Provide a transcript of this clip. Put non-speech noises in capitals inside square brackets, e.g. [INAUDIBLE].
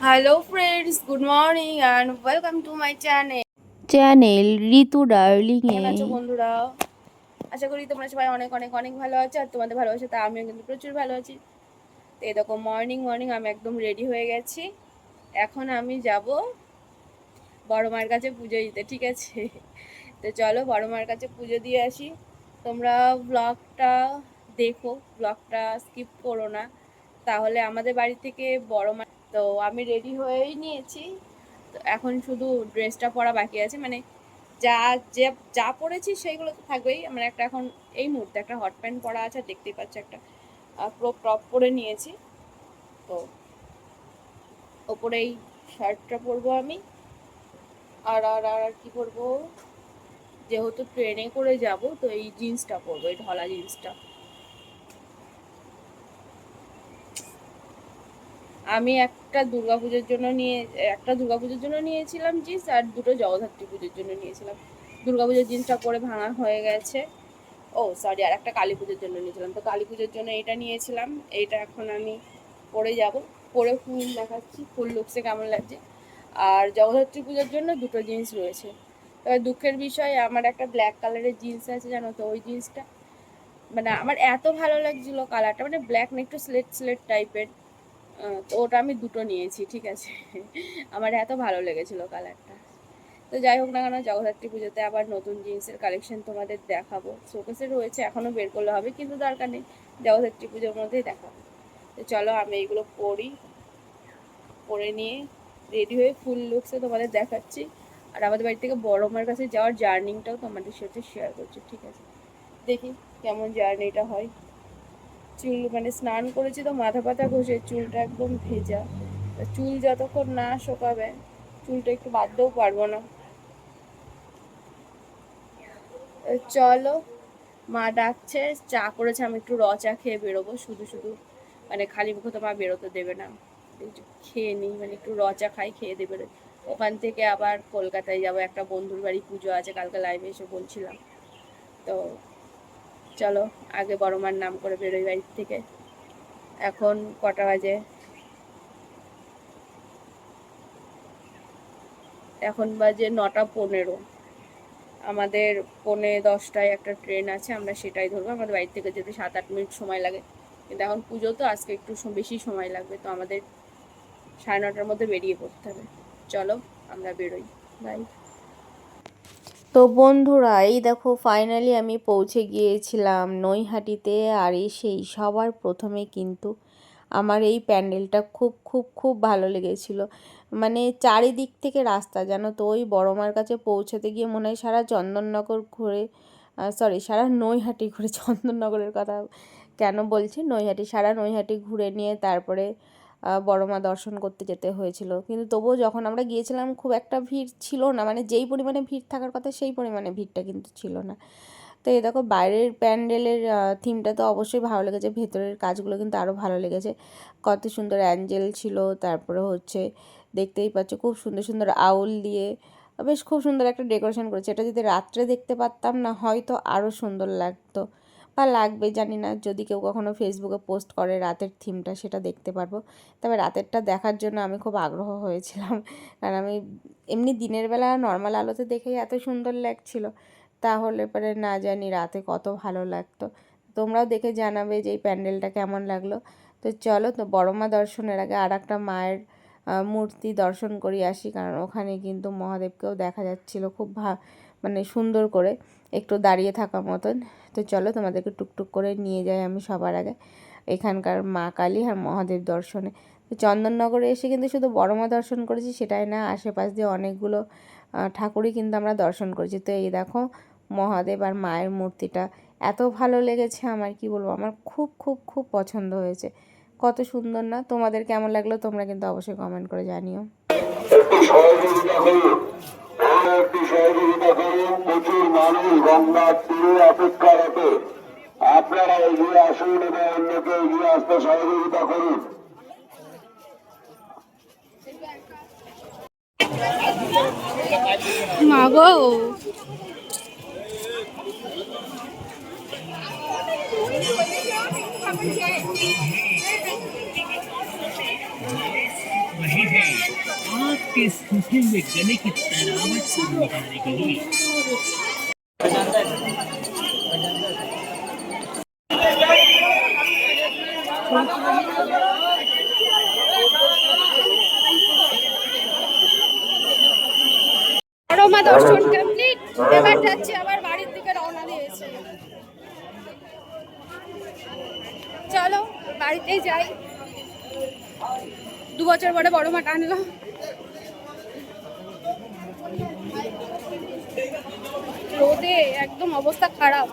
Hello friends good morning and welcome to my channel channel Ritu darling কেমন এ আছো বন্ধুরা? আশা করি তোমরা সবাই অনেক অনেক অনেক ভালো আছো আর তোমাদের ভালোবাসা তা আমিও কিন্তু প্রচুর ভালো আছি। তো দেখো মর্নিং মর্নিং আমি একদম রেডি হয়ে গেছি। এখন আমি যাব বড় মার কাছে পুজো দিতে ঠিক আছে? তো চলো বড় মার কাছে পুজো দিয়ে আসি। তোমরা ব্লগটা দেখো ব্লগটা স্কিপ করো না। তাহলে আমাদের বাড়ি থেকে বড় মা তো আমি রেডি হয়েই নিয়েছি। তো এখন শুধু ড্রেসটা পরা বাকি আছে। মানে যা, যে, যা পরেছি সেইগুলো তো থাকবেই। আমার একটা এখন এই মুহূর্তে একটা হট প্যান্ট পরা আছে দেখতেই পাচ্ছি একটা পুরো টপ পরে নিয়েছি। তো ওপরে এই শার্টটা পরবো আমি। আর আর আর আর কি পরবো? যেহেতু ট্রেনে করে যাব, তো এই জিন্সটা পরবো, এই ঢলা জিন্সটা আমি একটা দুর্গাপুজোর জন্য নিয়ে, একটা দুর্গাপুজোর জন্য নিয়েছিলাম জিন্স আর দুটো জগদ্ধাত্রী পুজোর জন্য নিয়েছিলাম। দুর্গাপুজোর জিন্সটা পরে ভাঙা হয়ে গেছে। ও সরি আর একটা কালী পুজোর জন্য নিয়েছিলাম। তো কালী পুজোর জন্য এটা নিয়েছিলাম। এইটা এখন আমি পরে যাব। পরে ফুল দেখাচ্ছি। ফুল লুকসে কেমন লাগছে। আর জগদ্ধাত্রী পুজোর জন্য দুটো জিন্স রয়েছে। তবে দুঃখের বিষয়, আমার একটা ব্ল্যাক কালারের জিন্স আছে, জানো তো? ওই জিন্সটা। মানে আমার এত ভালো লাগছিল কালারটা মানে ব্ল্যাক না, একটু স্লেট স্লেট টাইপের তো ওটা আমি দুটো নিয়েছি, ঠিক আছে। আমার এত ভালো লেগেছিল কালারটা। তো যাই হোক না কেন, জগদ্ধাত্রী পুজোতে আবার নতুন জিন্সের কালেকশন তোমাদের দেখাবো। শোকেসে রয়েছে এখনও বের করলে হবে, কিন্তু দরকার নেই। জগদ্ধাত্রী পুজোর মধ্যেই দেখাবো। তো চলো আমি এইগুলো পরি, পরে নিয়ে রেডি হয়ে ফুল লুকসে তোমাদের দেখাচ্ছি। আর আমাদের বাড়ি থেকে বড় মার কাছে যাওয়ার জার্নিংটাও তোমাদের সাথে শেয়ার করছি, ঠিক আছে? দেখি কেমন জার্নিটা হয়। চুল মানে স্নান করেছি তো মাথা পাতা ঘষে, চুলটা একদম ভেজা। চুল যতক্ষণ না শোকাবে, চুলটা একটু বাঁধতেও পারব না। চলো, মা ডাকছে, চা করেছে, আমি একটু র চা খেয়ে বেরোবো, শুধু শুধু। মানে খালি মুখে তো মা বেরোতে দেবে না। খেয়ে নিই মানে একটু র চা খাই, খেয়ে দেবে। ওখান থেকে আবার কলকাতায় যাব, একটা বন্ধুর বাড়ি পুজো আছে, কালকে লাইভে এসে বলছিলাম। তো চলো, আগে বড় মার নাম করে বেরোই বাড়ির থেকে। এখন কটা বাজে? এখন বাজে নটা পনেরো। আমাদের পৌনে দশটায় একটা ট্রেন আছে, আমরা সেটাই ধরবো। আমাদের বাড়ি থেকে যেতে সাত আট মিনিট সময় লাগে। কিন্তু এখন পুজো তো, আজকে একটু বেশি সময় লাগবে। তো আমাদের সাড়ে নটার মধ্যে বেরিয়ে পড়তে হবে। চলো, আমরা বেরোই। বাই তো বন্ধুরা এই দেখো ফাইনালি আমি পৌঁছে গিয়েছিলাম নৈহাটিতে। আর সেই সবার প্রথমে কিন্তু আমার এই প্যান্ডেলটা খুব খুব খুব ভালো লেগেছিল। মানে চারিদিক থেকে রাস্তা, জানো তো, ওই বড়মার কাছে পৌঁছাতে গিয়ে মনে হয় সারা চন্দননগর ঘুরে সরি সারা নৈহাটি ঘুরে, চন্দননগরের কথা কেন বলছি? নৈহাটি, সারা নৈহাটি ঘুরে নিয়ে তারপরে আহ, বড়মা দর্শন করতে যেতে হয়েছিল। কিন্তু তবুও যখন আমরা গিয়েছিলাম খুব একটা ভিড় ছিল না। মানে যেই পরিমাণে ভিড় থাকার কথা সেই পরিমাণে ভিড়টা কিন্তু ছিল না। তো এই দেখো বাইরের প্যান্ডেলের থিমটা তো অবশ্যই ভালো লেগেছে। ভেতরের কাজগুলো কিন্তু আরও ভালো লেগেছে। কত সুন্দর অ্যাঞ্জেল ছিল। তারপরে হচ্ছে দেখতেই পাচ্ছ খুব সুন্দর সুন্দর আউল দিয়ে বেশ খুব সুন্দর একটা ডেকোরেশন করেছে। এটা যদি রাত্রে দেখতে পারতাম না হয়তো আরও সুন্দর লাগতো। বা লাগবে, জানি না। যদি কেউ কখনো ফেসবুকে পোস্ট করে রাতের থিমটা সেটা দেখতে পারব। তবে রাতেরটা দেখার জন্য আমি খুব আগ্রহ হয়েছিলাম। [LAUGHS] কারণ আমি এমনি দিনের বেলা নর্মাল আলোতে দেখেই এত সুন্দর লাগছিল। তাহলে পরে না জানি রাতে কত ভালো লাগতো। তোমরাও দেখে জানাবে যে এই প্যান্ডেলটা কেমন লাগল। তো চলো, তো বড় মা দর্শনের আগে আর একটা মায়ের মূর্তি দর্শন করি আসি। কারণ ওখানে কিন্তু মহাদেবকেও দেখা যাচ্ছিল খুব ভা মানে সুন্দর করে একটু দাঁড়িয়ে থাকা মতন। তো চলো তোমাদেরকে টুকটুক করে নিয়ে যাই আমি সবার আগে। এখানকার মা কালী আর মহাদেব দর্শনে। তো চন্দননগরে এসে কিন্তু শুধু বড় মা দর্শন করেছি সেটাই না, আশেপাশ দিয়ে অনেকগুলো ঠাকুরই কিন্তু আমরা দর্শন করেছি। তো এই দেখো মহাদেব আর মায়ের মূর্তিটা। এত ভালো লেগেছে আমার, কি বলব? আমার খুব খুব খুব পছন্দ হয়েছে। কত সুন্দর না? তোমাদের কেমন লাগল তোমরা কিন্তু অবশ্যই কমেন্ট করে জানিও। একটু সহযোগিতা করুন প্রচুর মানুষ গঙ্গার তীরে অপেক্ষারত আপনারা এগিয়ে আসুন এবং অন্যকে এগিয়ে আসতে সহযোগিতা করুন। মাগো। के सूखे हुए गले की तरावट को मिटाने के लिए বড়মা দর্শন কমপ্লিট এবার যাচ্ছে আবার বাড়ির দিকে রওনা দিয়েছে চলো বাড়িতেই যাই দু বছর পরে বড় মা টানলাম রোদে একদম অবস্থা খারাপ।